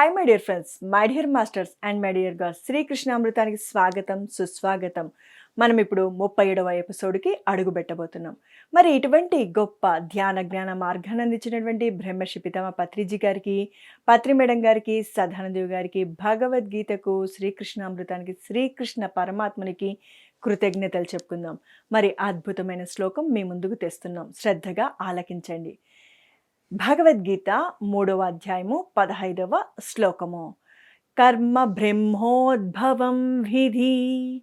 Hi my dear friends my dear masters and my dear girls శ్రీకృష్ణామృతానికి స్వాగతం సుస్వాగతం. మనం ఇప్పుడు ముప్పై ఏడవ ఎపిసోడ్కి అడుగు పెట్టబోతున్నాం మరి ఇటువంటి గొప్ప ధ్యాన జ్ఞాన మార్గాన్ని అందించినటువంటి బ్రహ్మర్షి పితామ పత్రిజీ గారికి పత్రి మేడం గారికి సదానందేవి గారికి భగవద్గీతకు శ్రీకృష్ణామృతానికి శ్రీకృష్ణ పరమాత్మనికి కృతజ్ఞతలు చెప్పుకుందాం. మరి అద్భుతమైన శ్లోకం మీ ముందుకు తెస్తున్నాం. శ్రద్ధగా ఆలకించండి. భగవద్గీత మూడవ అధ్యాయము పదహైదవ శ్లోకము. కర్మ బ్రహ్మోద్భవం విధి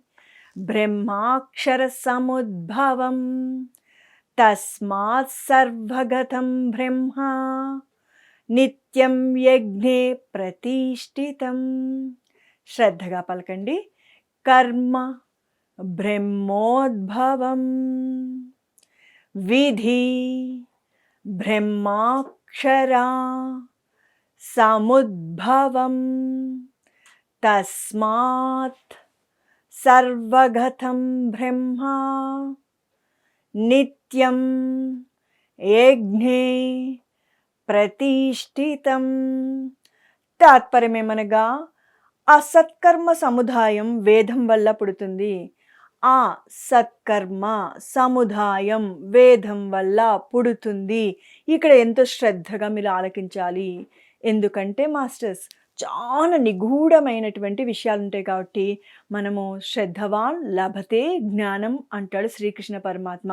బ్రహ్మాక్షర సముద్భవం తస్మాత్ సర్వగతం బ్రహ్మ నిత్యం యజ్ఞే ప్రతిష్ఠితం. శ్రద్ధగా పలకండి. కర్మ బ్రహ్మోద్భవం విధి బ్రహ్మాక్షరా సముద్భవం తస్మాత్ సర్వగతం బ్రహ్మ నిత్యం యజ్ఞే ప్రతిష్ఠితం తాత్పర్యమేమనగా ఆ సత్కర్మ సముదాయం వేదం వల్ల పుడుతుంది. ఆ సత్కర్మ సముదాయం వేదం వల్ల పుడుతుంది. ఇక్కడ ఎంతో శ్రద్ధగా మీరు ఆలకించాలి. ఎందుకంటే మాస్టర్స్ చాలా నిగూఢమైనటువంటి విషయాలు ఉంటాయి కాబట్టి మనము శ్రద్ధవాన్ లభతే జ్ఞానం అంటాడు శ్రీకృష్ణ పరమాత్మ.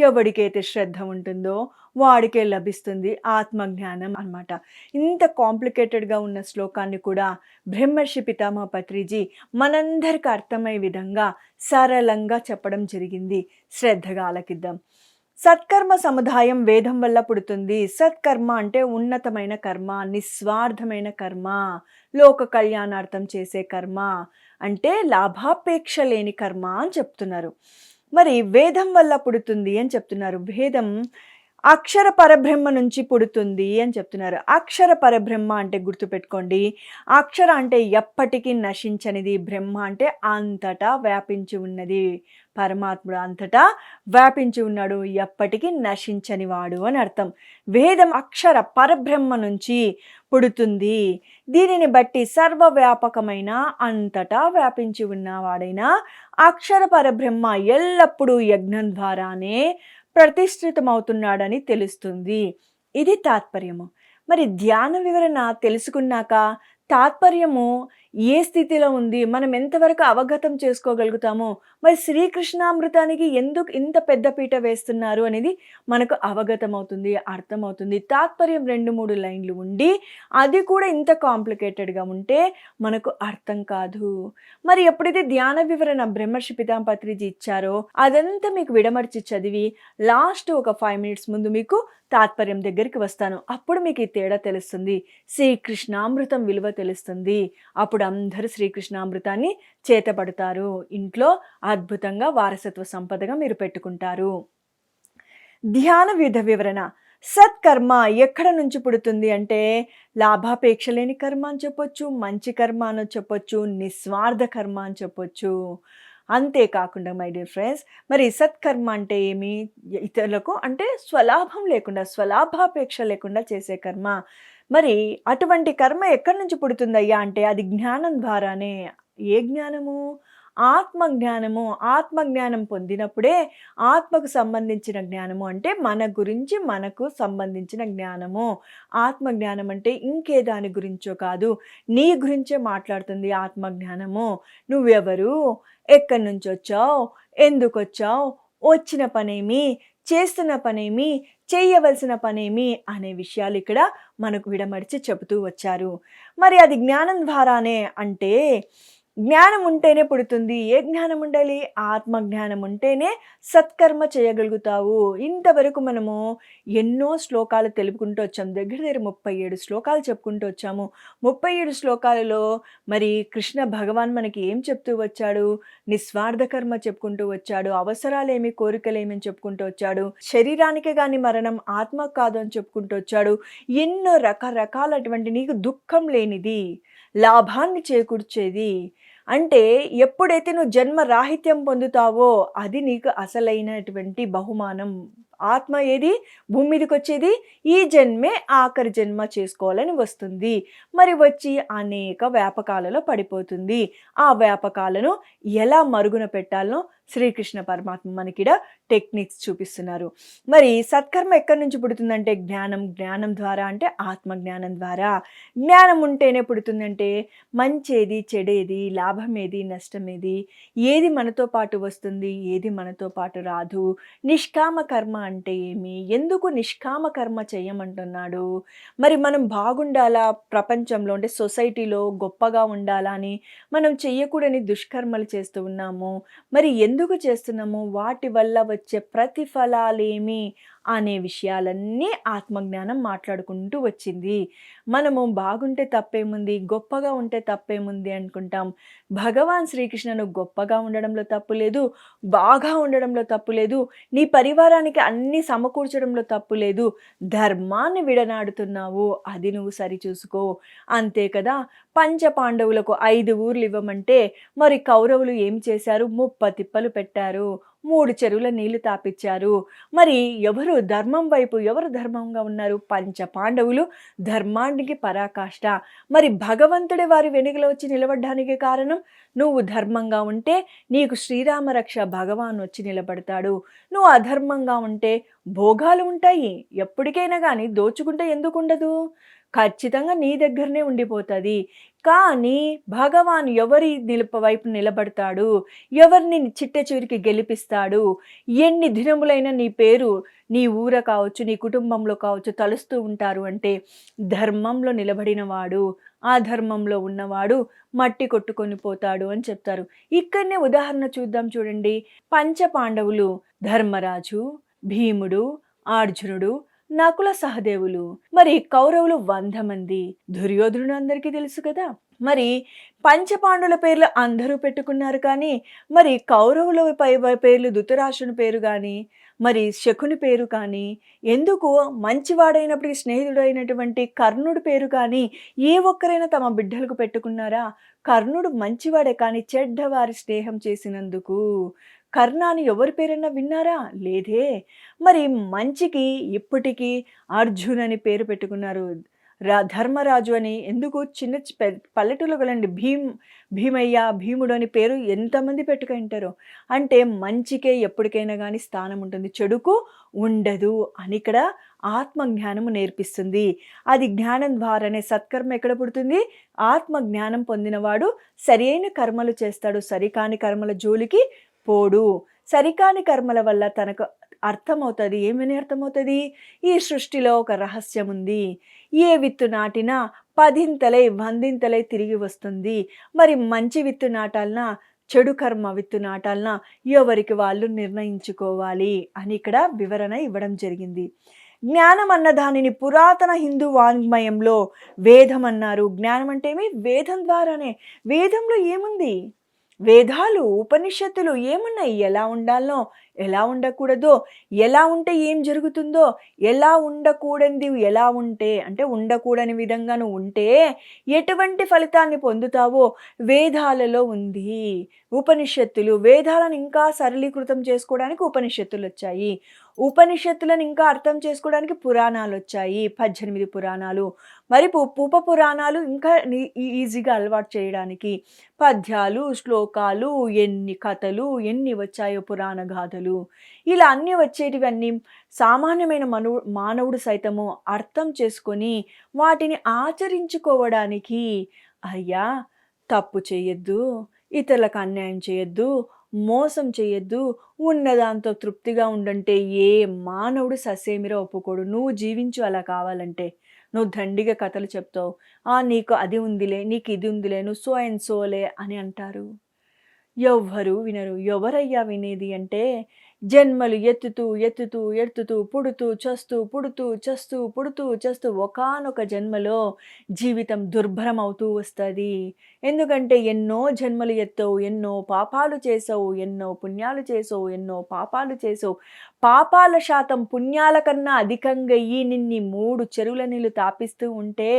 ఎవడికైతే శ్రద్ధ ఉంటుందో వాడికే లభిస్తుంది ఆత్మజ్ఞానం అన్నమాట. ఇంత కాంప్లికేటెడ్గా ఉన్న శ్లోకాన్ని కూడా బ్రహ్మర్షి పితామహ పత్రిజీ మనందరికీ అర్థమయ్యే విధంగా సరళంగా చెప్పడం జరిగింది. శ్రద్ధగా ఆలకిద్దాం సత్కర్మ సముదాయం వేదం వల్ల పుడుతుంది. సత్కర్మ అంటే ఉన్నతమైన కర్మ నిస్వార్థమైన కర్మ లోక కళ్యాణార్థం చేసే కర్మ అంటే లాభాపేక్ష లేని కర్మ అని చెప్తున్నారు. మరి వేదం వల్ల పుడుతుంది అని చెప్తున్నారు. వేదం అక్షర పరబ్రహ్మ నుంచి పుడుతుంది అని చెప్తున్నారు. అక్షర పరబ్రహ్మ అంటే గుర్తుపెట్టుకోండి. అక్షర అంటే ఎప్పటికీ నశించనిది. బ్రహ్మ అంటే అంతటా వ్యాపించి ఉన్నది. పరమాత్ముడు అంతటా వ్యాపించి ఉన్నాడు. ఎప్పటికీ నశించని వాడు అని అర్థం. వేదం అక్షర పరబ్రహ్మ నుంచి పుడుతుంది. దీనిని బట్టి సర్వవ్యాపకమైన అంతటా వ్యాపించి ఉన్నవాడైన అక్షర పరబ్రహ్మ ఎల్లప్పుడూ యజ్ఞం ద్వారానే ప్రతిష్ఠితమవుతున్నాడని తెలుస్తుంది. ఇది తాత్పర్యము. మరి ధ్యాన వివరణ తెలుసుకున్నాక తాత్పర్యము ఏ స్థితిలో ఉంది? మనం ఎంతవరకు అవగతం చేసుకోగలుగుతామో? మరి శ్రీకృష్ణామృతానికి ఎందుకు ఇంత పెద్ద పీట వేస్తున్నారు అనేది మనకు అవగతం అవుతుంది అర్థమవుతుంది. తాత్పర్యం రెండు మూడు లైన్లు ఉండి అది కూడా ఇంత కాంప్లికేటెడ్గా ఉంటే మనకు అర్థం కాదు. మరి ఎప్పుడైతే ధ్యాన వివరణ బ్రహ్మర్షి పితాంపత్రిజీ ఇచ్చారో అదంతా మీకు విడమర్చి చదివి లాస్ట్ ఒక ఫైవ్ మినిట్స్ ముందు మీకు తాత్పర్యం దగ్గరికి వస్తాను. అప్పుడు మీకు ఈ తేడా తెలుస్తుంది. శ్రీకృష్ణామృతం విలువ తెలుస్తుంది. అప్పుడు అందరూ శ్రీకృష్ణామృతాన్ని చేతబడతారు ఇంట్లో అద్భుతంగా వారసత్వ సంపదగా మీరు పెట్టుకుంటారు. ధ్యాన విధ వివరణ. సత్కర్మ ఎక్కడ నుంచి పుడుతుంది అంటే లాభాపేక్ష లేని కర్మ అని చెప్పొచ్చు మంచి కర్మ అని చెప్పొచ్చు నిస్వార్థ కర్మ అని చెప్పొచ్చు. అంతేకాకుండా మై డియర్ ఫ్రెండ్స్ మరి సత్కర్మ అంటే ఏమి? ఇతరులకు అంటే స్వలాభం లేకుండా స్వలాభాపేక్ష లేకుండా చేసే కర్మ. మరి అటువంటి కర్మ ఎక్కడి నుంచి పుడుతుందయ్యా అంటే అది జ్ఞానం ద్వారానే. ఏ జ్ఞానము? ఆత్మజ్ఞానము. ఆత్మజ్ఞానం పొందినప్పుడే ఆత్మకు సంబంధించిన జ్ఞానము అంటే మన గురించి మనకు సంబంధించిన జ్ఞానము. ఆత్మజ్ఞానం అంటే ఇంకే దాని గురించో కాదు నీ గురించే మాట్లాడుతుంది ఆత్మజ్ఞానము. నువ్వెవరు? ఎక్కడి నుంచి వచ్చావు? ఎందుకు వచ్చావు? వచ్చిన పనేమి? చేస్తున్న పనేమి చేయవలసిన పనేమి అనే విషయాలు ఇక్కడ మనకు విడమడిచి చెబుతూ వచ్చారు. మరి అది జ్ఞానం ద్వారానే అంటే జ్ఞానం ఉంటేనే పుడుతుంది. ఏ జ్ఞానం ఉండాలి? ఆత్మజ్ఞానం ఉంటేనే సత్కర్మ చేయగలుగుతావు. ఇంతవరకు మనము ఎన్నో శ్లోకాలు తెలుపుకుంటూ వచ్చాము. దగ్గర దగ్గర ముప్పై ఏడు శ్లోకాలు చెప్పుకుంటూ వచ్చాము. ముప్పై ఏడు శ్లోకాలలో మరి కృష్ణ భగవాన్ మనకి ఏం చెప్తూ వచ్చాడు? నిస్వార్థ కర్మ చెప్పుకుంటూ వచ్చాడు. అవసరాలేమి కోరికలేమి చెప్పుకుంటూ వచ్చాడు. శరీరానికే కానీ మరణం ఆత్మ కాదు అని చెప్పుకుంటూ వచ్చాడు. ఎన్నో రకరకాలటువంటి నీకు దుఃఖం లేనిది లాభాన్ని చేకూర్చేది అంటే ఎప్పుడైతే నువ్వు జన్మ రాహిత్యం పొందుతావో అది నీకు అసలైనటువంటి బహుమానం. ఆత్మ ఏది? భూమి మీదకి వచ్చేది? ఈ జన్మే ఆఖరి జన్మ చేసుకోవాలని వస్తుంది. మరి వచ్చి అనేక వ్యాపకాలలో పడిపోతుంది. ఆ వ్యాపకాలను ఎలా మరుగున పెట్టాలనో శ్రీకృష్ణ పరమాత్మ మనకిడ టెక్నిక్స్ చూపిస్తున్నారు. మరి సత్కర్మ ఎక్కడి నుంచి పుడుతుందంటే జ్ఞానం జ్ఞానం ద్వారా అంటే ఆత్మ జ్ఞానం ద్వారా. జ్ఞానం ఉంటేనే పుడుతుందంటే మంచేది చెడేది లాభం ఏది నష్టం ఏది ఏది మనతో పాటు వస్తుంది ఏది మనతో పాటు రాదు. నిష్కామ కర్మ అంటే ఏమి? ఎందుకు నిష్కామ కర్మ చేయమంటున్నాడు? మరి మనం బాగుండాలా? ప్రపంచంలో అంటే సొసైటీలో గొప్పగా ఉండాలా అని మనం చెయ్యకూడని దుష్కర్మలు చేస్తూ ఉన్నాము. మరి ఎందుకు ఎందుకు చేస్తున్నాము? వాటి వల్ల వచ్చే ప్రతిఫలాలేమి? అనే విషయాలన్నీ ఆత్మజ్ఞానం మాట్లాడుకుంటూ వచ్చింది. మనము బాగుంటే తప్పేముంది గొప్పగా ఉంటే తప్పేముంది అనుకుంటాం. భగవాన్ శ్రీకృష్ణను గొప్పగా ఉండడంలో తప్పు లేదు బాగా ఉండడంలో తప్పు లేదు నీ పరివారానికి అన్ని సమకూర్చడంలో తప్పు లేదు ధర్మాన్ని విడనాడుతున్నావు అది నువ్వు సరిచూసుకో. అంతే కదా పంచ పాండవులకు ఐదు ఊర్లు ఇవ్వమంటే మరి కౌరవులు ఏం చేశారు? ముప్ప తిప్పలు పెట్టారు. మూడు చెరువుల నీళ్ళు తాపించారు మరి ఎవరు ధర్మం వైపు ఎవరు ధర్మంగా ఉన్నారు? పంచ పాండవులు ధర్మానికి పరాకాష్ట. మరి భగవంతుడే వారి వెనుకలో వచ్చి నిలబడడానికి కారణం? నువ్వు ధర్మంగా ఉంటే నీకు శ్రీరామ రక్ష భగవాన్ వచ్చి నిలబడతాడు. నువ్వు అధర్మంగా ఉంటే భోగాలు ఉంటాయి. ఎప్పటికైనా కానీ దోచుకుంటే ఎందుకు ఉండదు ఖచ్చితంగా నీ దగ్గరనే ఉండిపోతుంది. కానీ భగవాన్ ఎవరి నిలుప వైపు నిలబడతాడు? ఎవరిని చిట్ట చివరికి గెలిపిస్తాడు? ఎన్ని దినములైనా నీ పేరు నీ ఊర కావచ్చు నీ కుటుంబంలో కావచ్చు తలుస్తూ ఉంటారు అంటే ధర్మంలో నిలబడినవాడు ఆ ధర్మంలో ఉన్నవాడు మట్టి కొట్టుకొని పోతాడు అని చెప్తారు. ఇక్కడనే ఉదాహరణ చూద్దాం చూడండి. పంచ పాండవులు ధర్మరాజు భీముడు అర్జునుడు నకుల సహదేవులు. మరి కౌరవులు వంద మంది. దుర్యోధనుడు అందరికీ తెలుసు కదా. మరి పంచపాండుల పేర్లు అందరూ పెట్టుకున్నారు కానీ మరి కౌరవుల పై పేర్లు ధృతరాష్ట్రుని పేరు కానీ మరి శకుని పేరు కానీ ఎందుకు మంచివాడైనప్పటికీ స్నేహితుడైనటువంటి కర్ణుడి పేరు కానీ ఏ ఒక్కరైనా తమ బిడ్డలకు పెట్టుకున్నారా? కర్ణుడు మంచివాడే కానీ చెడ్డవారి స్నేహం చేసినందుకు. కర్ణాని ఎవరి పేరైనా విన్నారా? లేదే. మరి మంచికి ఇప్పటికీ అర్జున్ అని పేరు పెట్టుకున్నారు. రా ధర్మరాజు అని. ఎందుకు? చిన్న పల్లెటూరులో కలండి భీమ్ భీమయ్య భీముడు అని పేరు ఎంతమంది పెట్టుకుంటారో అంటే మంచికే ఎప్పటికైనా కానీ స్థానం ఉంటుంది. చెడుకు ఉండదు అని ఇక్కడ ఆత్మజ్ఞానము నేర్పిస్తుంది. అది జ్ఞానం ద్వారానే సత్కర్మ ఎక్కడ పుడుతుంది? ఆత్మజ్ఞానం పొందినవాడు సరైన కర్మలు చేస్తాడు. సరికాని కర్మల జోలికి పోడు. సరికాని కర్మల వల్ల తనకు అర్థమవుతుంది. ఏమని అర్థమవుతుంది? ఈ సృష్టిలో ఒక రహస్యం ఉంది ఏ విత్తు నాటినా పదింతలై వందింతలై తిరిగి వస్తుంది. మరి మంచి విత్తు నాటాలనా చెడు కర్మ విత్తు నాటాలనా ఎవరికి వాళ్ళు నిర్ణయించుకోవాలి అని ఇక్కడ వివరణ ఇవ్వడం జరిగింది. జ్ఞానం అన్న దానిని పురాతన హిందూ వాంగ్మయంలో వేదం అన్నారు జ్ఞానం అంటే ఏమి వేదం ద్వారానే. వేదంలో ఏముంది? వేదాలు ఉపనిషత్తులు ఏమున్నాయి? ఎలా ఉండాలో ఎలా ఉండకూడదో ఎలా ఉంటే ఏం జరుగుతుందో ఎలా ఉండకూడనిది ఎలా ఉంటే అంటే ఉండకూడని విధంగా నువ్వు ఉంటే ఎటువంటి ఫలితాన్ని పొందుతావో వేదాలలో ఉంది. ఉపనిషత్తులు వేదాలను ఇంకా సరళీకృతం చేసుకోవడానికి ఉపనిషత్తులు వచ్చాయి ఉపనిషత్తులను ఇంకా అర్థం చేసుకోవడానికి పురాణాలు వచ్చాయి పద్దెనిమిది పురాణాలు. మరి ఉప పురాణాలు ఇంకా ఈజీగా అలవాటు చేయడానికి పద్యాలు శ్లోకాలు ఎన్ని కథలు ఎన్ని వచ్చాయో పురాణ గాథలు. ఇలా అన్నీ వచ్చేటివన్నీ సామాన్యమైన మను మానవుడు సైతము అర్థం చేసుకొని వాటిని ఆచరించుకోవడానికి అయ్యా తప్పు చేయొద్దు ఇతరులకు అన్యాయం చేయొద్దు మోసం చేయొద్దు ఉన్నదాంతో తృప్తిగా ఉండంటే ఏ మానవుడు ససేమిరా ఒప్పుకోడు. నువ్వు జీవించు అలా కావాలంటే. నువ్వు దండిగా కథలు చెప్తావు. ఆ నీకు అది ఉందిలే నీకు ఇది ఉందిలే నువ్వు సో అండ్ సోలే అని అంటారు. ఎవ్వరు వినరు. ఎవరయ్యా వినేది అంటే జన్మలు ఎత్తుతూ ఎత్తుతూ ఎత్తుతూ పుడుతూ చస్తూ పుడుతూ చస్తూ పుడుతూ చస్తూ ఒకనొక జన్మలో జీవితం దుర్భరం అవుతూ వస్తుంది. ఎందుకంటే ఎన్నో జన్మలు ఎత్తావు ఎన్నో పాపాలు చేసావు ఎన్నో పుణ్యాలు చేసావు ఎన్నో పాపాలు చేసావు. పాపాల శాతం పుణ్యాల కన్నా అధికంగా ఈ నిన్ని మూడు చెరువుల నీళ్ళు తాపిస్తూ ఉంటే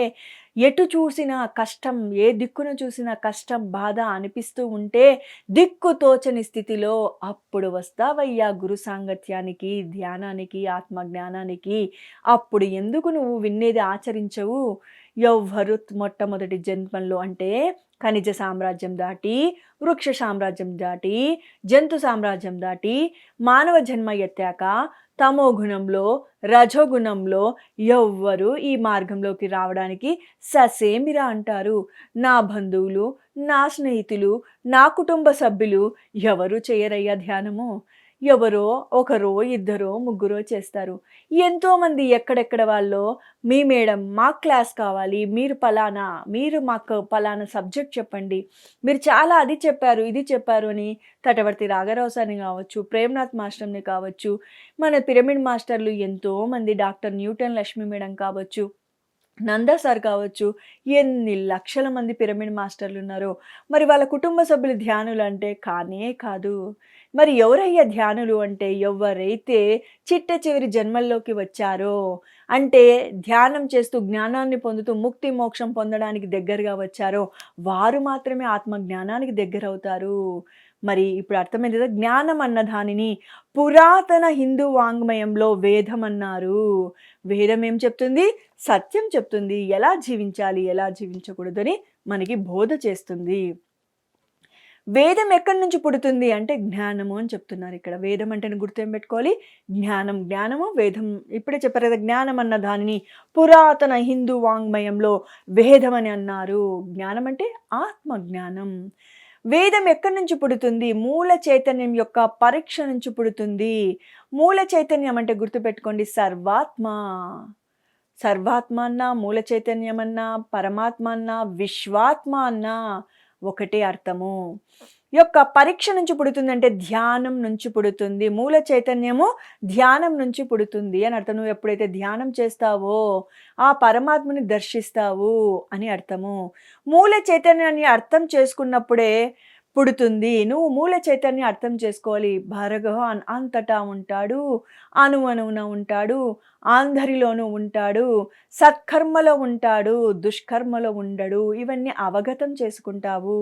ఎటు చూసినా కష్టం ఏ దిక్కును చూసినా కష్టం బాధ అనిపిస్తూ ఉంటే దిక్కు తోచని స్థితిలో అప్పుడు వస్తావయ్యా. గురు సాంగత్యానికి ధ్యానానికి ఆత్మజ్ఞానానికి అప్పుడు ఎందుకు నువ్వు విన్నేది ఆచరించవు? ఎవ్వరు మొట్టమొదటి జన్మంలో అంటే ఖనిజ సామ్రాజ్యం దాటి వృక్ష సామ్రాజ్యం దాటి జంతు సామ్రాజ్యం దాటి మానవ జన్మ ఎత్తాక తమో గుణంలో రజోగుణంలో ఎవ్వరు ఈ మార్గంలోకి రావడానికి ససేమిరా అంటారు. నా బంధువులు నా స్నేహితులు నా కుటుంబ సభ్యులు ఎవరు చేయరయ్యా ధ్యానము? ఎవరో ఒకరో ఇద్దరో ముగ్గురో చేస్తారు. ఎంతోమంది ఎక్కడెక్కడ వాళ్ళు మీ మేడం మా క్లాస్ కావాలి మీరు పలానా మీరు మాకు పలానా సబ్జెక్ట్ చెప్పండి. మీరు చాలా అది చెప్పారు ఇది చెప్పారు అని తటవర్తి రాఘరావు సార్ని కావచ్చు ప్రేమ్నాథ్ మాస్టర్ని కావచ్చు మన పిరమిడ్ మాస్టర్లు ఎంతోమంది డాక్టర్ న్యూటన్ లక్ష్మి మేడం కావచ్చు నందా సార్ కావచ్చు ఎన్ని లక్షల మంది పిరమిడ్ మాస్టర్లు ఉన్నారో. మరి వాళ్ళ కుటుంబ సభ్యులు ధ్యానులు అంటే కానే కాదు. మరి ఎవరయ్యా ధ్యానులు అంటే ఎవరైతే చిట్ట చివరి జన్మల్లోకి వచ్చారో? అంటే ధ్యానం చేస్తూ జ్ఞానాన్ని పొందుతూ ముక్తి మోక్షం పొందడానికి దగ్గరగా వచ్చారో? వారు మాత్రమే ఆత్మ జ్ఞానానికి దగ్గర అవుతారు మరి ఇప్పుడు అర్థమైంది కదా జ్ఞానం అన్న దానిని పురాతన హిందూ వాంగ్మయంలో వేదం అన్నారు. వేదం ఏం చెప్తుంది? సత్యం చెప్తుంది. ఎలా జీవించాలి ఎలా జీవించకూడదని మనకి బోధ చేస్తుంది. వేదం ఎక్కడి నుంచి పుడుతుంది అంటే జ్ఞానము అని చెప్తున్నారు ఇక్కడ. వేదం అంటే గుర్తేం పెట్టుకోవాలి? జ్ఞానం. జ్ఞానము వేదం. ఇప్పుడే చెప్పారు కదా జ్ఞానం అన్న దానిని పురాతన హిందూ వాంగ్మయంలో వేదం అని అన్నారు. జ్ఞానం అంటే ఆత్మ జ్ఞానం వేదం ఎక్కడి నుంచి పుడుతుంది? మూల చైతన్యం యొక్క పరీక్ష నుంచి పుడుతుంది. మూల చైతన్యం అంటే గుర్తుపెట్టుకోండి సర్వాత్మ. సర్వాత్మ అన్నా మూల చైతన్యం అన్నా పరమాత్మ అన్నా విశ్వాత్మ అన్నా. ఒకటే అర్థము. యొక్క పరీక్ష నుంచి పుడుతుందంటే ధ్యానం నుంచి పుడుతుంది. మూల చైతన్యము ధ్యానం నుంచి పుడుతుంది అని అర్థం. నువ్వు ఎప్పుడైతే ధ్యానం చేస్తావో ఆ పరమాత్మని దర్శిస్తావు అని అర్థము. మూల చైతన్యాన్ని అర్థం చేసుకున్నప్పుడే పుడుతుంది. నువ్వు మూల చైతన్యం అర్థం చేసుకోవాలి. భార్గవ అంతటా ఉంటాడు. అణువణువున ఉంటాడు. ఆంధరిలోనూ ఉంటాడు. సత్కర్మలో ఉంటాడు. దుష్కర్మలో ఉండడు. ఇవన్నీ అవగతం చేసుకుంటావు.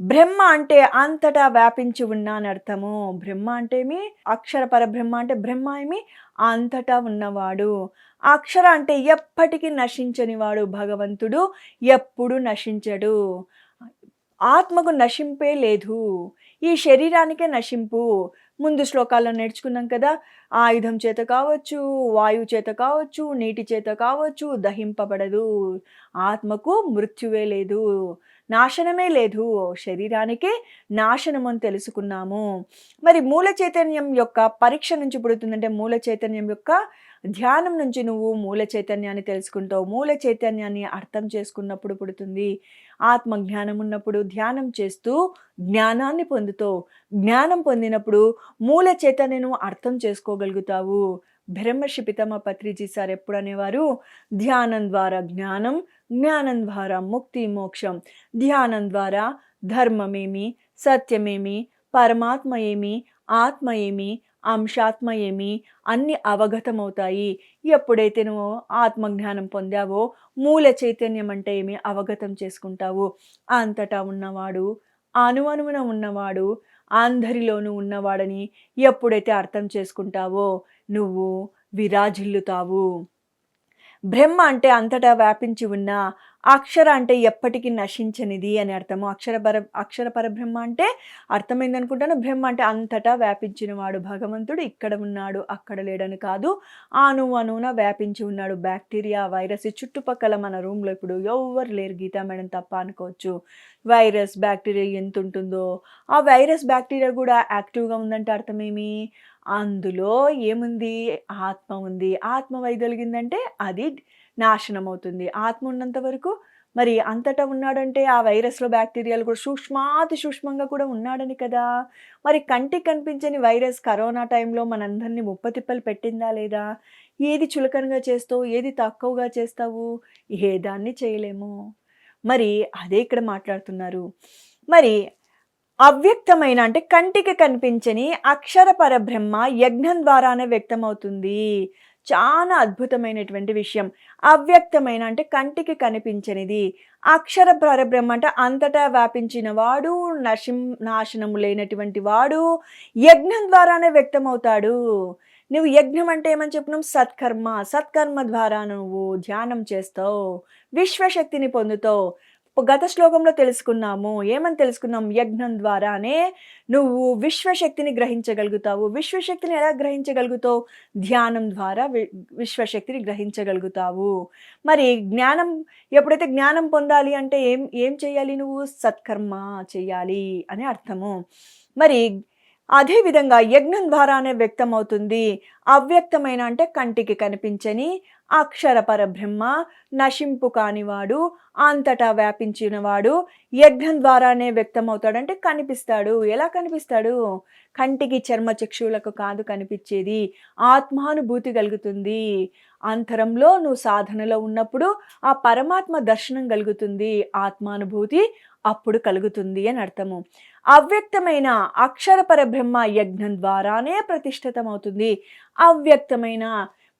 బ్రహ్మ అంటే అంతటా వ్యాపించి ఉన్నా అని అర్థము. బ్రహ్మ అంటే ఏమి? అక్షర పరబ్రహ్మ అంటే బ్రహ్మ ఏమి? అంతటా ఉన్నవాడు. అక్షర అంటే ఎప్పటికీ నశించని వాడు భగవంతుడు. ఎప్పుడు నశించడు. ఆత్మకు నశింపే లేదు. ఈ శరీరానికే నశింపు. ముందు శ్లోకాల్లో నేర్చుకున్నాం కదా ఆయుధం చేత కావచ్చు వాయువు చేత కావచ్చు నీటి చేత కావచ్చు దహింపబడదు. ఆత్మకు మృత్యువే లేదు నాశనమే లేదు. శరీరానికే నాశనం అని తెలుసుకున్నాము. మరి మూల చైతన్యం యొక్క పరీక్ష నుంచి పుడుతుందంటే మూల చైతన్యం యొక్క ధ్యానం నుంచి నువ్వు మూల చైతన్యాన్ని తెలుసుకుంటావు. మూల చైతన్యాన్ని అర్థం చేసుకున్నప్పుడు పుడుతుంది. ఆత్మజ్ఞానం ఉన్నప్పుడు ధ్యానం చేస్తూ జ్ఞానాన్ని పొందుతావు జ్ఞానం పొందినప్పుడు మూల చైతన్యను అర్థం చేసుకోగలుగుతావు. బ్రహ్మర్షి పితమ పత్రిజీ సార్ ఎప్పుడు అనేవారు ధ్యానం ద్వారా జ్ఞానం జ్ఞానం ద్వారా ముక్తి మోక్షం. ధ్యానం ద్వారా ధర్మమేమి సత్యమేమి పరమాత్మ ఏమి ఆత్మ ఏమి అంశాత్మ ఏమి అన్ని అవగతమవుతాయి. ఎప్పుడైతే నువ్వు ఆత్మజ్ఞానం పొందావో మూల చైతన్యం అంటే ఏమి అవగతం చేసుకుంటావు? అంతటా ఉన్నవాడు అనువనువున ఉన్నవాడు అందరిలోనూ ఉన్నవాడని ఎప్పుడైతే అర్థం చేసుకుంటావో నువ్వు విరాజిల్లుతావు. బ్రహ్మ అంటే అంతటా వ్యాపించి ఉన్న అక్షర అంటే ఎప్పటికీ నశించనిది అని అర్థము. అక్షర పర అక్షర పరబ్రహ్మ అంటే అర్థమైంది అనుకుంటాను బ్రహ్మ అంటే అంతటా వ్యాపించిన వాడు భగవంతుడు ఇక్కడ ఉన్నాడు అక్కడ లేడని కాదు. అను అనున వ్యాపించి ఉన్నాడు. బ్యాక్టీరియా వైరస్ చుట్టుపక్కల మన రూమ్లో ఇప్పుడు ఎవరు లేరు గీతా మేడం తప్ప అనుకోవచ్చు. వైరస్ బ్యాక్టీరియా ఎంత ఉంటుందో ఆ వైరస్ బ్యాక్టీరియా కూడా యాక్టివ్గా ఉందంటే అర్థమేమి? అందులో ఏముంది? ఆత్మ ఉంది. ఆత్మ వైదొలిగిందంటే అది నాశనం అవుతుంది ఆత్మ ఉన్నంత వరకు మరి అంతటా ఉన్నాడంటే ఆ వైరస్లో బ్యాక్టీరియాలు కూడా సూక్ష్మాతి సూక్ష్మంగా కూడా ఉన్నాడని కదా? మరి కంటికి కనిపించని వైరస్ కరోనా టైంలో మనందరినీ ముప్పతిప్పలు పెట్టిందా లేదా? ఏది చులకనగా చేస్తావు? ఏది తక్కువగా చేస్తావు? ఏ దాన్ని చేయలేము. మరి అదే ఇక్కడ మాట్లాడుతున్నారు. మరి అవ్యక్తమైన అంటే కంటికి కనిపించని అక్షర పరబ్రహ్మ యజ్ఞం ద్వారానే వ్యక్తమవుతుంది. చాలా అద్భుతమైనటువంటి విషయం. అవ్యక్తమైన అంటే కంటికి కనిపించనిది. అక్షర పరబ్రహ్మ అంటే అంతటా వ్యాపించిన వాడు నశిం నాశనము లేనటువంటి వాడు యజ్ఞం ద్వారానే వ్యక్తమవుతాడు. నువ్వు యజ్ఞం అంటే ఏమని చెప్పినాం? సత్కర్మ. సత్కర్మ ద్వారా నువ్వు ధ్యానం చేస్తావు. విశ్వశక్తిని పొందుతావు. గత శ్లోకంలో తెలుసుకున్నాము. ఏమని తెలుసుకున్నాం? యజ్ఞం ద్వారానే నువ్వు విశ్వశక్తిని గ్రహించగలుగుతావు. విశ్వశక్తిని ఎలా గ్రహించగలుగుతావు? ధ్యానం ద్వారా విశ్వశక్తిని గ్రహించగలుగుతావు. మరి జ్ఞానం ఎప్పుడైతే జ్ఞానం పొందాలి అంటే ఏం ఏం చేయాలి నువ్వు? సత్కర్మ చేయాలి అని అర్థము. మరి అదేవిధంగా యజ్ఞం ద్వారానే వ్యక్తమవుతుంది. అవ్యక్తమైన అంటే కంటికి కనిపించని అక్షర పరబ్రహ్మ నశింపు కానివాడు అంతటా వ్యాపించినవాడు యజ్ఞం ద్వారానే వ్యక్తమవుతాడంటే కనిపిస్తాడు. ఎలా కనిపిస్తాడు? కంటికి చర్మ చక్షువులకు కాదు కనిపించేది. ఆత్మానుభూతి కలుగుతుంది. అంతరంలో నువ్వు సాధనలో ఉన్నప్పుడు ఆ పరమాత్మ దర్శనం కలుగుతుంది. ఆత్మానుభూతి అప్పుడు కలుగుతుంది అని అర్థము. అవ్యక్తమైన అక్షర పరబ్రహ్మ యజ్ఞం ద్వారానే ప్రతిష్ఠితమవుతుంది. అవ్యక్తమైన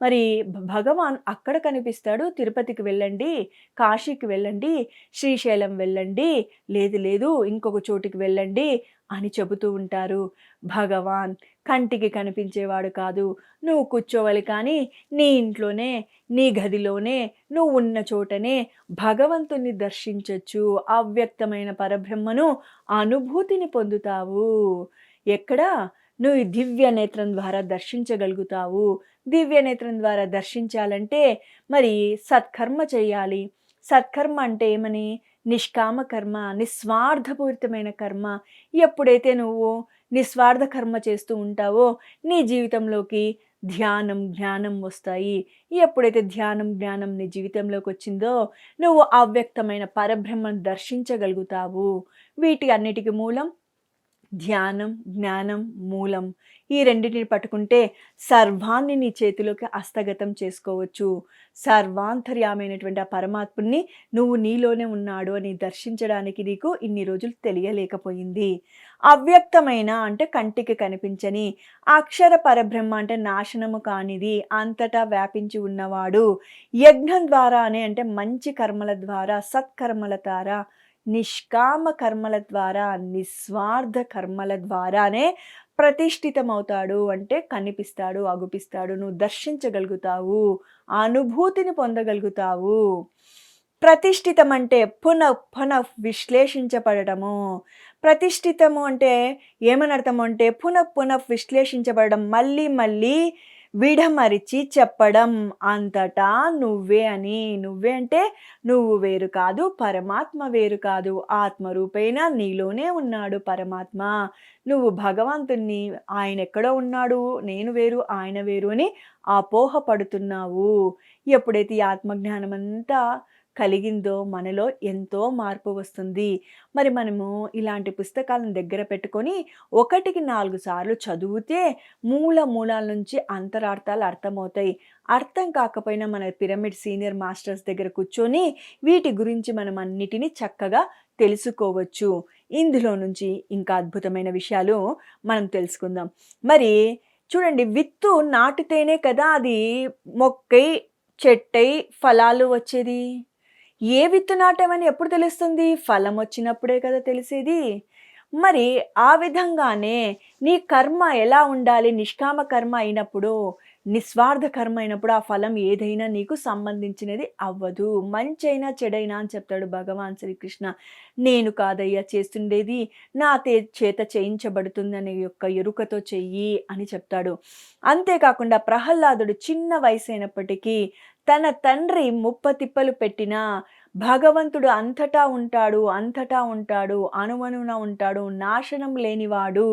మరి భగవాన్ అక్కడ కనిపిస్తాడు. తిరుపతికి వెళ్ళండి కాశీకి వెళ్ళండి శ్రీశైలం వెళ్ళండి లేదు లేదు ఇంకొక చోటికి వెళ్ళండి అని చెబుతూ ఉంటారు. భగవాన్ కంటికి కనిపించేవాడు కాదు. నువ్వు కూర్చోవాలి కానీ నీ ఇంట్లోనే నీ గదిలోనే నువ్వు ఉన్న చోటనే భగవంతుని దర్శించవచ్చు అవ్యక్తమైన పరబ్రహ్మను అనుభూతిని పొందుతావు. ఎక్కడ? నువ్వు దివ్య నేత్రం ద్వారా దర్శించగలుగుతావు. దివ్య నేత్రం ద్వారా దర్శించాలంటే మరి సత్కర్మ చేయాలి. సత్కర్మ అంటే ఏమని? నిష్కామ కర్మ నిస్వార్థపూరితమైన కర్మ. ఎప్పుడైతే నువ్వు నిస్వార్థ కర్మ చేస్తూ ఉంటావో నీ జీవితంలోకి ధ్యానం జ్ఞానం వస్తాయి. ఎప్పుడైతే ధ్యానం జ్ఞానం నీ జీవితంలోకి వచ్చిందో నువ్వు అవ్యక్తమైన పరబ్రహ్మను దర్శించగలుగుతావు. వీటి అన్నిటికీ మూలం ధ్యానం జ్ఞానం మూలం ఈ రెండింటిని పట్టుకుంటే సర్వాన్ని నీ చేతిలోకి హస్తగతం చేసుకోవచ్చు. సర్వాంతర్యామైనటువంటి ఆ పరమాత్ముని నువ్వు నీలోనే ఉన్నాడు అని దర్శించడానికి నీకు ఇన్ని రోజులు తెలియలేకపోయింది. అవ్యక్తమైన అంటే కంటికి కనిపించని అక్షర పరబ్రహ్మ అంటే నాశనము కానిది అంతటా వ్యాపించి ఉన్నవాడు యజ్ఞం ద్వారానే అంటే మంచి కర్మల ద్వారా సత్కర్మల ద్వారా నిష్కామ కర్మల ద్వారా నిస్వార్థ కర్మల ద్వారానే ప్రతిష్ఠితమవుతాడు. అంటే కనిపిస్తాడు అగుపిస్తాడు నువ్వు దర్శించగలుగుతావు అనుభూతిని పొందగలుగుతావు. ప్రతిష్ఠితం అంటే పునః పునః విశ్లేషించబడటము. ప్రతిష్ఠితము అంటే ఏమని అంటే పునః పునః విశ్లేషించబడడం. మళ్ళీ మళ్ళీ విడమరిచి చెప్పడం అంతటా నువ్వే అని. నువ్వే అంటే నువ్వు వేరు కాదు పరమాత్మ వేరు కాదు. ఆత్మరూపేణ నీలోనే ఉన్నాడు పరమాత్మ. నువ్వు భగవంతుణ్ణి ఆయన ఎక్కడో ఉన్నాడు నేను వేరు ఆయన వేరు అని అపోహపడుతున్నావు. ఎప్పుడైతే ఈ ఆత్మజ్ఞానం అంతా కలిగిందో మనలో ఎంతో మార్పు వస్తుంది. మరి మనము ఇలాంటి పుస్తకాలను దగ్గర పెట్టుకొని ఒకటికి నాలుగు సార్లు చదివితే మూల మూలాల నుంచి అంతరార్థాలు అర్థమవుతాయి. అర్థం కాకపోయినా మన పిరమిడ్ సీనియర్ మాస్టర్స్ దగ్గర కూర్చొని వీటి గురించి మనం అన్నిటినీ చక్కగా తెలుసుకోవచ్చు. ఇందులో నుంచి ఇంకా అద్భుతమైన విషయాలు మనం తెలుసుకుందాం. మరి చూడండి విత్తు నాటితేనే కదా అది మొక్కై చెట్టై ఫలాలు వచ్చేది? ఏ విత్తు నాటామని ఎప్పుడు తెలుస్తుంది? ఫలం వచ్చినప్పుడే కదా తెలిసేది. మరి ఆ విధంగానే నీ కర్మ ఎలా ఉండాలి? నిష్కామ కర్మ అయినప్పుడు నిస్వార్థ కర్మ అయినప్పుడు ఆ ఫలం ఏదైనా నీకు సంబంధించినది అవ్వదు. మంచైనా చెడైనా అని చెప్తాడు భగవాన్ శ్రీకృష్ణ. నేను కాదయ్యా చేస్తుండేది నా తే చేత చేయించబడుతుందనే యొక్క ఎరుకతో చెయ్యి అని చెప్తాడు. అంతేకాకుండా ప్రహ్లాదుడు చిన్న వయసు అయినప్పటికీ తన తండ్రి ముప్ప తిప్పలు పెట్టినా భగవంతుడు అంతటా ఉంటాడు అంతటా ఉంటాడు అణువణున ఉంటాడు నాశనం లేనివాడు.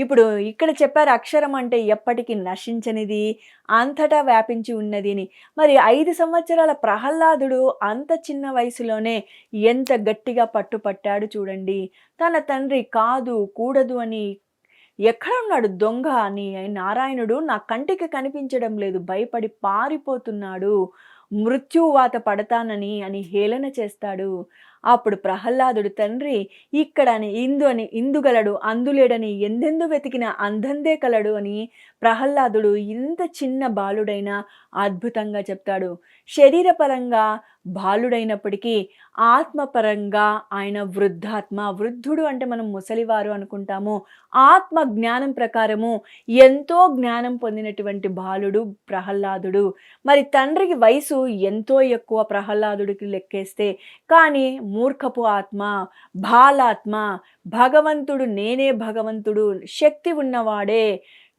ఇప్పుడు ఇక్కడ చెప్పారు అక్షరం అంటే ఎప్పటికీ నశించనిది అంతటా వ్యాపించి ఉన్నది అని. మరి ఐదు సంవత్సరాల ప్రహ్లాదుడు అంత చిన్న వయసులోనే ఎంత గట్టిగా పట్టుపట్టాడు చూడండి. తన తండ్రి కాదు కూడదు అని ఎక్కడ ఉన్నాడు దొంగ అని నారాయణుడు నా కంటికి కనిపించడం లేదు భయపడి పారిపోతున్నాడు. మృత్యువాత పడతానని అని హేళన చేస్తాడు. అప్పుడు ప్రహ్లాదుడు తండ్రి ఇక్కడని ఇందు అని ఇందుగలడు అందులేడని ఎందెందు వెతికిన అందందే కలడు అని ప్రహ్లాదుడు ఇంత చిన్న బాలుడైనా అద్భుతంగా చెప్తాడు. శరీరపరంగా బాలుడైనప్పటికీ ఆత్మపరంగా ఆయన వృద్ధాత్మ. వృద్ధుడు అంటే మనం ముసలివారు అనుకుంటాము. ఆత్మ జ్ఞానం ప్రకారము ఎంతో జ్ఞానం పొందినటువంటి బాలుడు ప్రహ్లాదుడు. మరి తండ్రికి వయసు ఎంతో ఎక్కువ ప్రహ్లాదుడికి లెక్కేస్తే కానీ మూర్ఖపు ఆత్మ బాలాత్మ భగవంతుడు నేనే భగవంతుడు శక్తి ఉన్నవాడే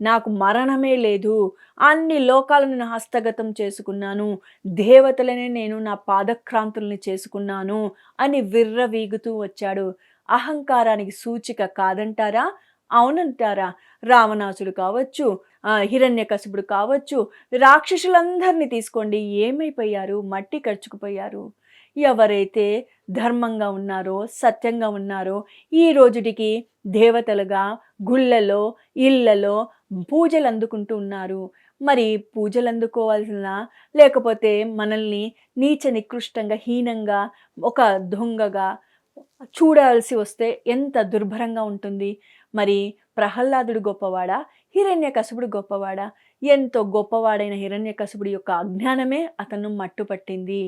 నాకు మరణమే లేదు. అన్ని లోకాలను నేను హస్తగతం చేసుకున్నాను. దేవతలనే నేను నా పాదక్రాంతుల్ని చేసుకున్నాను అని విర్రవీగుతూ వచ్చాడు. అహంకారానికి సూచిక కాదంటారా? అవునంటారా? రావణాసుడు కావచ్చు హిరణ్యకశిపుడు కావచ్చు రాక్షసులందరినీ తీసుకోండి. ఏమైపోయారు? మట్టి కరుచుకుపోయారు. ఎవరైతే ధర్మంగా ఉన్నారో సత్యంగా ఉన్నారో ఈ రోజుటికి దేవతలుగా గుళ్ళలో ఇళ్ళలో పూజలు అందుకుంటూ ఉన్నారు. మరి పూజలు అందుకోవాల్సిన లేకపోతే మనల్ని నీచ నికృష్టంగా హీనంగా ఒక దొంగగా చూడాల్సి వస్తే ఎంత దుర్భరంగా ఉంటుంది. మరి ప్రహ్లాదుడు గొప్పవాడా? హిరణ్యకశపుడు గొప్పవాడా? ఎంతో గొప్పవాడైన హిరణ్యకశపుడి యొక్క అజ్ఞానమే అతను మట్టుపట్టింది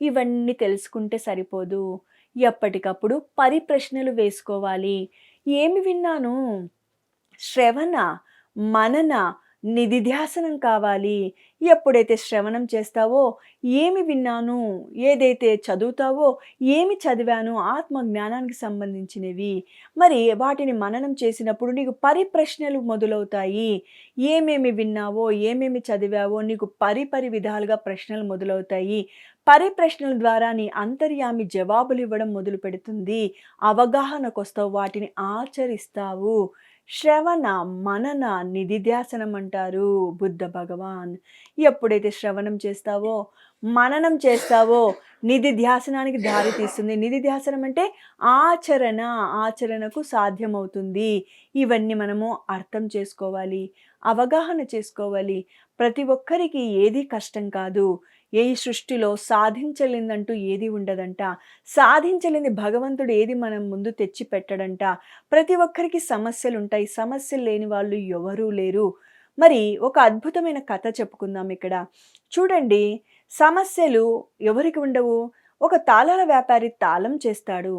ఇవన్నీ తెలుసుకుంటే సరిపోదు. ఎప్పటికప్పుడు పరిప్రశ్నలు వేసుకోవాలి. ఏమి విన్నాను? శ్రవణ. మనన నిధిధ్యాసనం కావాలి. ఎప్పుడైతే శ్రవణం చేస్తావో ఏమి విన్నాను ఏదైతే చదువుతావో ఏమి చదివాను ఆత్మ జ్ఞానానికి సంబంధించినవి. మరి వాటిని మననం చేసినప్పుడు నీకు పరిప్రశ్నలు మొదలవుతాయి. ఏమేమి విన్నావో ఏమేమి చదివావో నీకు పరిపరి విధాలుగా ప్రశ్నలు మొదలవుతాయి. పరిప్రశ్నల ద్వారా నీ అంతర్యామి జవాబులు ఇవ్వడం మొదలు పెడుతుంది అవగాహనకు వస్తావు వాటిని ఆచరిస్తావు. శ్రవణ మనన నిధిధ్యాసనం అంటారు బుద్ధ భగవాన్. ఎప్పుడైతే శ్రవణం చేస్తావో మననం చేస్తావో నిధి ధ్యాసనానికి దారి తీస్తుంది. నిధి ధ్యాసనం అంటే ఆచరణ ఆచరణకు సాధ్యమవుతుంది. ఇవన్నీ మనము అర్థం చేసుకోవాలి అవగాహన చేసుకోవాలి. ప్రతి ఒక్కరికి ఏది కష్టం కాదు. ఏ సృష్టిలో సాధించలేదంటూ ఏది ఉండదంట. సాధించలేని భగవంతుడు ఏది మనం ముందు తెచ్చి పెట్టడంట ప్రతి ఒక్కరికి సమస్యలు ఉంటాయి సమస్యలు లేని వాళ్ళు ఎవరూ లేరు. మరి ఒక అద్భుతమైన కథ చెప్పుకుందాం ఇక్కడ. చూడండి సమస్యలు ఎవరికి ఉండవు? ఒక తాళాల వ్యాపారి తాళం చేస్తాడు.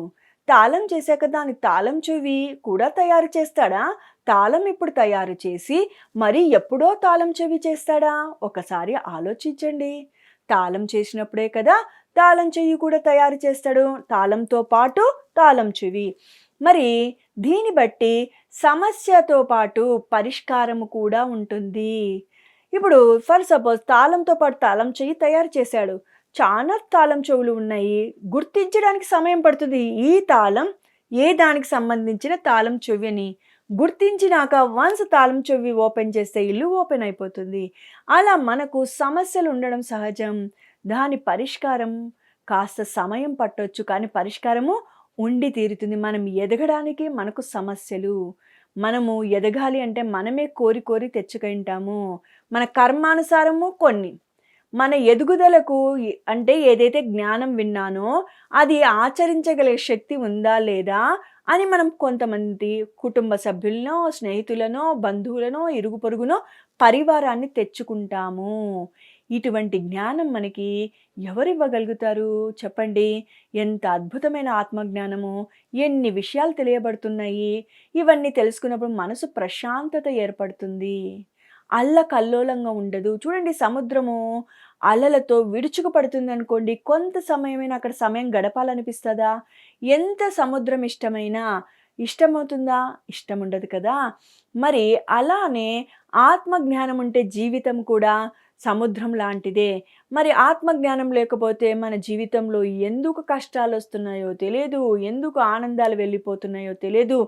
తాళం చేశాక దాని తాళం చెవి కూడా తయారు చేస్తాడా? తాళం ఇప్పుడు తయారు చేసి మరి ఎప్పుడో తాళం చెవి చేస్తాడా? ఒకసారి ఆలోచించండి. తాళం చేసినప్పుడే కదా తాళం చెయ్యి కూడా తయారు చేస్తాడు. తాళంతో పాటు తాళం చెవి. మరి దీన్ని బట్టి సమస్యతో పాటు పరిష్కారము కూడా ఉంటుంది. ఇప్పుడు ఫర్ సపోజ్ తాళంతో పాటు తాళం చెయ్యి తయారు చేశాడు. చాలా తాళం చెవులు ఉన్నాయి. గుర్తించడానికి సమయం పడుతుంది. ఈ తాళం ఏ దానికి సంబంధించిన తాళం చెవి అని? గుర్తించినాక వన్స్ తాళం చెవి ఓపెన్ చేస్తే ఇల్లు ఓపెన్ అయిపోతుంది. అలా మనకు సమస్యలు ఉండడం సహజం. దాని పరిష్కారం కాస్త సమయం పట్టొచ్చు కానీ పరిష్కారము ఉండి తీరుతుంది. మనం ఎదగడానికి మనకు సమస్యలు. మనము ఎదగాలి అంటే మనమే కోరి కోరి తెచ్చుకుంటాము. మన కర్మానుసారము కొన్ని. మన ఎదుగుదలకు అంటే ఏదైతే జ్ఞానం విన్నానో అది ఆచరించగలిగే శక్తి ఉందా లేదా అని మనం కొంతమంది కుటుంబ సభ్యులనో స్నేహితులనో బంధువులనో ఇరుగు పొరుగునో పరివారాన్ని తెచ్చుకుంటాము. ఇటువంటి జ్ఞానం మనకి ఎవరు ఇవ్వగలుగుతారు చెప్పండి. ఎంత అద్భుతమైన ఆత్మజ్ఞానము! ఎన్ని విషయాలు తెలియబడుతున్నాయి! ఇవన్నీ తెలుసుకున్నప్పుడు మనసు ప్రశాంతత ఏర్పడుతుంది. అల్ల కల్లోలంగా ఉండదు. చూడండి సముద్రము అలలతో విడుచుకుపడుతుంది అనుకోండి కొంత సమయమైనా అక్కడ సమయం గడపాలనిపిస్తుందా? ఎంత సముద్రం ఇష్టమైనా ఇష్టమవుతుందా? ఇష్టం ఉండదు కదా? మరి అలానే ఆత్మజ్ఞానం ఉంటే జీవితం కూడా సముద్రం లాంటిదే. మరి ఆత్మజ్ఞానం లేకపోతే మన జీవితంలో ఎందుకు కష్టాలు వస్తున్నాయో తెలియదు ఎందుకు ఆనందాలు వెళ్ళిపోతున్నాయో తెలియదు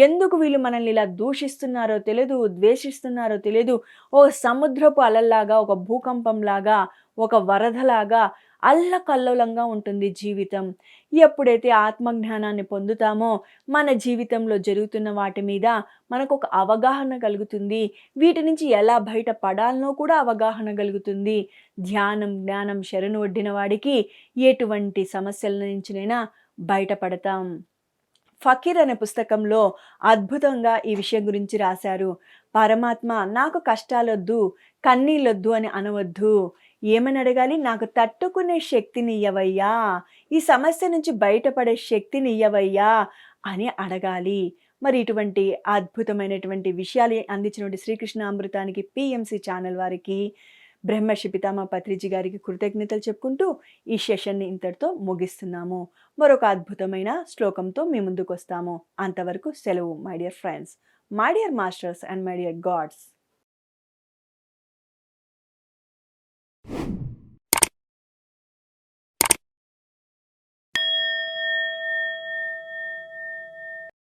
ఎందుకు వీళ్ళు మనల్ని ఇలా దూషిస్తున్నారో తెలియదు ద్వేషిస్తున్నారో తెలియదు ఓ సముద్రపు అలల్లాగా ఒక భూకంపంలాగా ఒక వరదలాగా అల్లకల్లోలంగా ఉంటుంది జీవితం. ఎప్పుడైతే ఆత్మజ్ఞానాన్ని పొందుతామో మన జీవితంలో జరుగుతున్న వాటి మీద మనకు ఒక అవగాహన కలుగుతుంది. వీటి నుంచి ఎలా బయట పడాలనో కూడా అవగాహన కలుగుతుంది. ధ్యానం జ్ఞానం శరణు వడ్డిన వాడికి ఎటువంటి సమస్యల నుంచినైనా బయటపడతాం ఫకీర్ అనే పుస్తకంలో అద్భుతంగా ఈ విషయం గురించి రాశారు. పరమాత్మ నాకు కష్టాలొద్దు కన్నీళ్ళొద్దు అని అనవద్దు. ఏమని అడగాలి? నాకు తట్టుకునే శక్తిని ఇయ్యవయ్యా. ఈ సమస్య నుంచి బయటపడే శక్తిని ఇయ్యవయ్యా అని అడగాలి. మరి ఇటువంటి అద్భుతమైనటువంటి విషయాలు అందించినటువంటి శ్రీకృష్ణ అమృతానికి పిఎంసి ఛానల్ వారికి బ్రహ్మర్షి పితామా పత్రిజీ గారికి కృతజ్ఞతలు చెప్పుకుంటూ ఈ సెషన్ని ఇంతటితో ముగిస్తున్నాము. మరొక అద్భుతమైన శ్లోకంతో మీ ముందుకు వస్తాము అంతవరకు సెలవు my dear friends my dear masters and my dear gods